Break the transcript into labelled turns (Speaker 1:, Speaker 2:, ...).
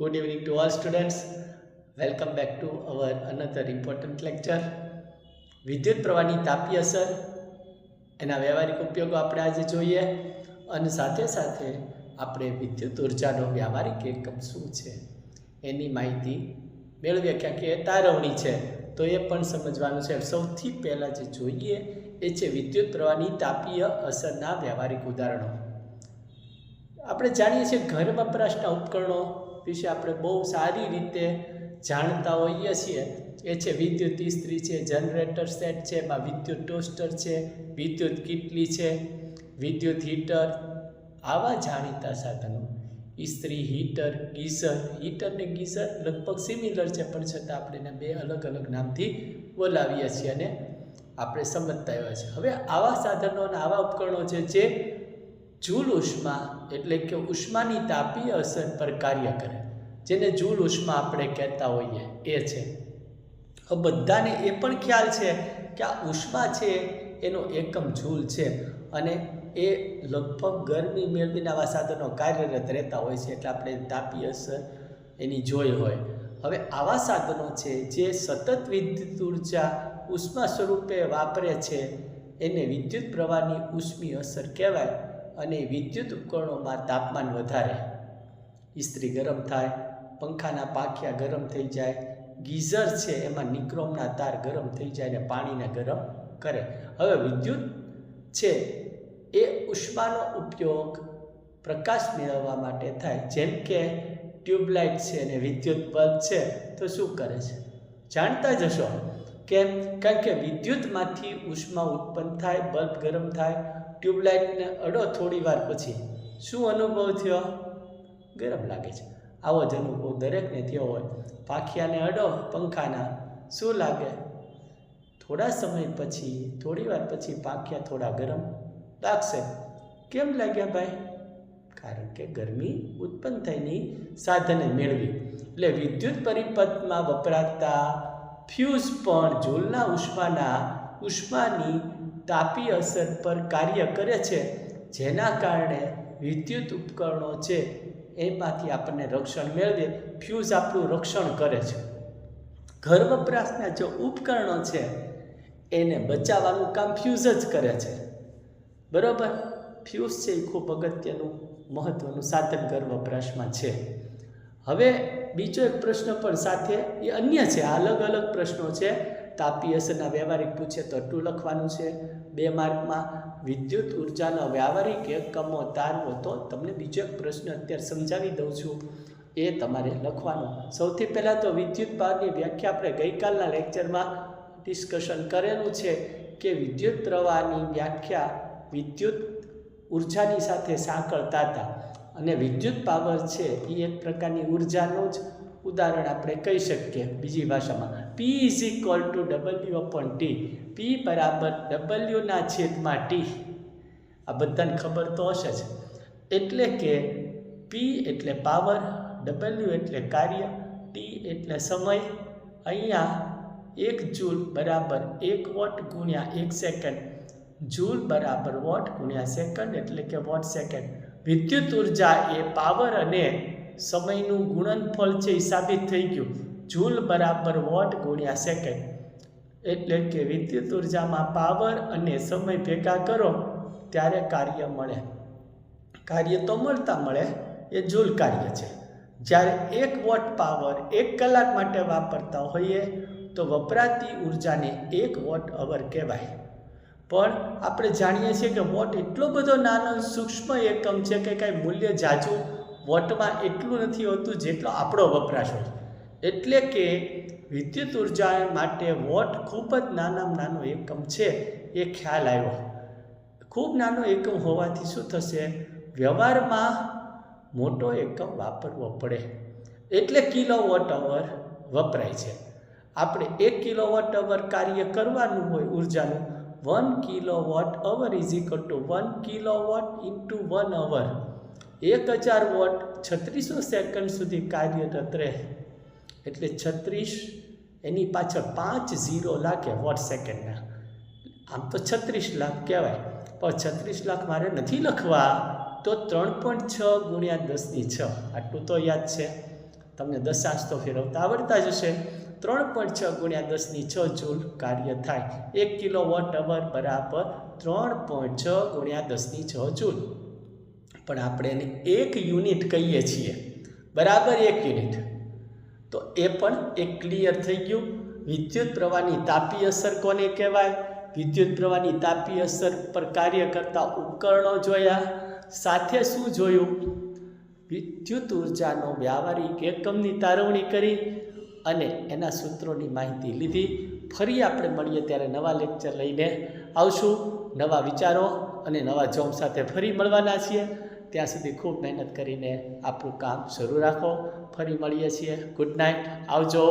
Speaker 1: Good evening to all students. Welcome back to our another important lecture. વિદ્યુત પ્રવાહની તાપી અસર એના વ્યવહારિક ઉપયોગો આપણે આજે જોઈએ અને સાથે સાથે આપણે વિદ્યુત ઉર્જાનો વ્યવહારિક એકમ શું છે એની માહિતી મેળવીએ ક્યાં કે તારવણી છે, તો એ પણ સમજવાનું છે સૌથી પહેલાં જે જોઈએ એ છે વિદ્યુત પ્રવાહની તાપીય અસરના વ્યવહારિક ઉદાહરણો આપણે જાણીએ છીએ ઘર વપરાશના ઉપકરણો વિશે આપણે બહુ સારી રીતે જાણતા હોઈએ છીએ. એ છે વિદ્યુત ઇસ્ત્રી છે જનરેટર સેટ છે, એમાં વિદ્યુત ટોસ્ટર છે, વિદ્યુત કિટલી છે, વિદ્યુત હીટર આવા જાણીતા સાધનો. ઇસ્ત્રી હીટર ગીઝર હીટર ને ગીઝર લગભગ સિમિલર છે, પણ છતાં આપણે એને બે અલગ અલગ નામથી બોલાવીએ છીએ અને આપણે સમજતા આવ્યા છે હવે આવા સાધનો અને આવા ઉપકરણો છે જે જૂલ ઉષ્મા એટલે કે ઉષ્માની તાપીય અસર પર કાર્ય કરે. જેને જૂલ ઉષ્મા આપણે કહેતા હોઈએ, એ છે. હવે બધાને એ પણ ખ્યાલ છે કે આ ઉષ્મા છે, એનો એકમ જૂલ છે અને એ લગભગ ગરમી મેળવીને આવા સાધનો કાર્યરત રહેતા હોય છે, એટલે આપણે તાપીય અસર એની જોઈ હોય. હવે આવા સાધનો છે જે સતત વિદ્યુત ઊર્જા ઉષ્મા સ્વરૂપે વાપરે છે, એને વિદ્યુત પ્રવાહની ઉષ્મી અસર કહેવાય. અને વિદ્યુત ઉપકરણોમાં તાપમાન વધારે. ઇસ્ત્રી ગરમ થાય, પંખાના પાંખિયા ગરમ થઈ જાય, ગીઝર છે એમાં નિક્રોમના તાર ગરમ થઈ જાય ને પાણીને ગરમ કરે. હવે વિદ્યુત છે એ ઉષ્માનો ઉપયોગ પ્રકાશ મેળવવા માટે થાય. જેમ કે ટ્યુબલાઇટ છે અને વિદ્યુત બલ્બ છે, તો શું કરે છે? જાણતા જ હશો. કેમ? કારણ કે વિદ્યુતમાંથી ઉષ્મા ઉત્પન્ન થાય, બલ્બ ગરમ થાય ટ્યુબલાઇટને અડો થોડી વાર પછી. શું અનુભવ થયો? ગરમ લાગે છે. આવો જ અનુભવ દરેકને થયો હોય. પાખિયાને અડો, પંખાના. શું લાગે? થોડા સમય પછી, થોડી વાર પછી પાખિયા થોડા ગરમ લાગશે. કેમ લાગ્યા ભાઈ? કારણ કે ગરમી ઉત્પન્ન થઈની સાધને મેળવી. એટલે વિદ્યુત પરિપથમાં વપરાતા ફ્યુઝ પણ જૂલના ઉષ્માના, ઉષ્માની તાપી અસર પર કાર્ય કરે છે, જેના કારણે વિદ્યુત ઉપકરણો છે, એમાંથી આપણને રક્ષણ મેળવીએ ફ્યુઝ આપણું રક્ષણ કરે છે. ઘર વપરાશના જે ઉપકરણો છે, એને બચાવવાનું કામ ફ્યુઝ જ કરે છે. બરાબર? ફ્યુઝ છે એ ખૂબ અગત્યનું મહત્ત્વનું સાધન ઘર વપરાશમાં છે. હવે બીજો એક પ્રશ્ન પણ સાથે, એ અન્ય છે અલગ અલગ પ્રશ્નો છે. તાપી અસરના વ્યવહારિક પૂછે તો આટલું લખવાનું છે. બે માર્કમાં વિદ્યુત ઉર્જાનો વ્યવહારિક એકમો તારવો તો તમને બીજો એક પ્રશ્ન અત્યારે સમજાવી દઉં છું. એ તમારે લખવાનો. સૌથી પહેલાં તો વિદ્યુત પાવરની વ્યાખ્યા આપણે ગઈકાલના લેક્ચરમાં ડિસ્કશન કરેલું છે કે વિદ્યુત પ્રવાહની વ્યાખ્યા વિદ્યુત ઉર્જાની સાથે સાંકળતા હતા. અને વિદ્યુત પાવર છે એ એક પ્રકારની ઉર્જાનું જ ઉદાહરણ આપણે કહી શકીએ બીજી ભાષામાં. P is equal to W upon T P બરાબર ડબલ્યુના છેદમાં ટી આ બધાને ખબર તો હશે જ. એટલે કે પી એટલે પાવર ડબલ્યુ એટલે કાર્ય ટી એટલે સમય. અહીંયા એક જૂલ બરાબર એક વોટ ગુણ્યા એક સેકન્ડ. જૂલ બરાબર વોટ ગુણ્યા સેકન્ડ એટલે કે વોટ સેકન્ડ. વિદ્યુત ઊર્જા એ પાવર અને સમયનું ગુણનફળ છે એ સાબિત થઈ ગયું. જૂલ બરાબર વોટ ગુણ્યા સેકન્ડ. એટલે કે વિદ્યુત ઉર્જામાં પાવર અને સમય ભેગા કરો ત્યારે કાર્ય મળે. કાર્ય તો મળતા મળે, એ જૂલ કાર્ય છે. જ્યારે એક વોટ પાવર એક કલાક માટે વાપરતા હોઈએ તો વપરાતી ઉર્જાને એક વોટ અવર કહેવાય. પણ આપણે જાણીએ છીએ કે વોટ એટલો બધો નાનો સૂક્ષ્મ એકમ છે કે કાંઈ મૂલ્ય જાજુ વોટમાં એટલું નથી હોતું જેટલો આપણો વપરાશ હોય એટલે કે વિદ્યુત ઊર્જા માટે વોટ ખૂબ જ નાનામાં નાનો એકમ છે, એ ખ્યાલ આવ્યો. ખૂબ નાનો એકમ હોવાથી શું થશે? વ્યવહારમાં મોટો એકમ વાપરવો પડે. એટલે કિલો વોટ અવર વપરાય છે. આપણે એક કિલો વોટ અવર કાર્ય કરવાનું હોય ઉર્જાનું, one kilo watt hour is equal to one kilo watt into one hour એક હજાર વોટ છત્રીસો સેકન્ડ સુધી કાર્યરત રહે. એટલે છત્રીસ એની પાછળ પાંચ ઝીરો લાગે વોટ સેકન્ડના. આમ તો છત્રીસ લાખ કહેવાય. પણ છત્રીસ લાખ મારે નથી લખવા, તો ત્રણ પોઈન્ટ છ ગુણ્યા દસની છ. આટલું તો યાદ છે. તમને દશાંશ તો ફેરવતા આવડતા જ હશે. ત્રણ પોઈન્ટ છ ગુણ્યા દસની છ જૂલ કાર્ય થાય. એક કિલો વોટ અવર બરાબર ત્રણ પોઈન્ટ છ ગુણ્યા દસની છ જૂલ. પણ આપણે એને એક યુનિટ કહીએ છીએ. બરાબર એક યુનિટ. તો એ પણ એક ક્લિયર થઈ ગયું. વિદ્યુત પ્રવાહની તાપી અસર કોને કહેવાય? વિદ્યુત પ્રવાહની તાપી અસર પર કાર્ય કરતા ઉપકરણો જોયા. સાથે શું જોયું? વિદ્યુત ઉર્જાનો વ્યાવહારિક એકમની તારવણી કરી અને એના સૂત્રોની માહિતી લીધી. ફરી આપણે મળીએ ત્યારે નવા લેક્ચર લઈને. આવશું. નવા વિચારો અને નવા જોમ સાથે ફરી મળવાના છીએ. ત્યાં સુધી ખૂબ મહેનત કરીને આપણું કામ શરૂ રાખો. ફરી મળીએ છીએ. ગુડ નાઇટ આવજો.